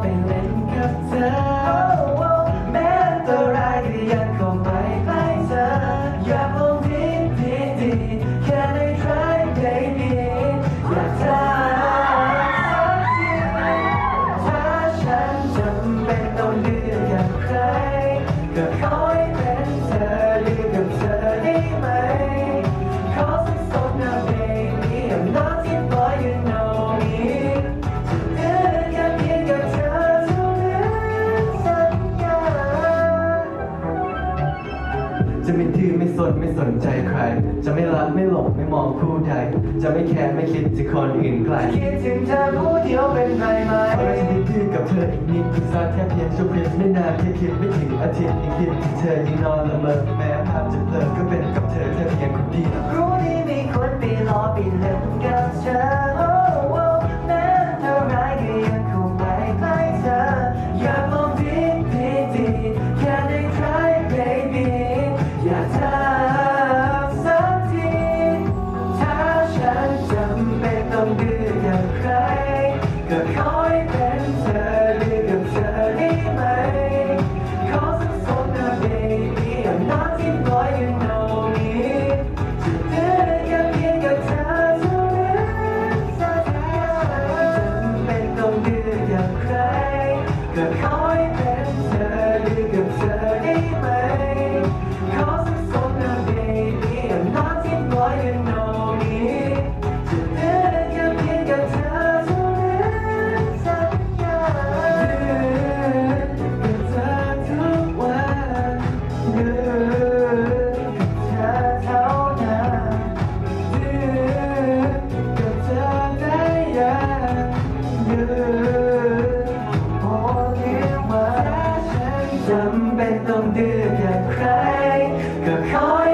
ไปเล่นกับเธอแม้อัอตรายก็ยังคงไปใกล้เธออยากลองดีดีดีแค่ในใ try baby อยากเธสักทีไหมถ้าฉันจำเป็นต้องเลือกกับใครก็ขอ จะไม่ดื้อไม่สนไม่สนใจใคร จะไม่รักไม่หลงไม่มองผู้ใด จะไม่แคร์ไม่คิดถึงคนอื่นไกลคิดถึงเธอผู้เดียวเป็นไรไหมขอจะได้ดื้อกับเธออีกนิดพิซซ่าแค่เพียงชั่วพริบไม่นานแค่คิดไม่ถึงอาทิตย์ยังคิดถึงเธอยังนอนละเมอแม้ภาพจะเบลอก็เป็นกับเธอแค่เพียงคนเดียวรู้ดีมีคนไปรอไปเล่นกับเธอโอ้ จำเป็นต้องดื้อกับใครก็ขอ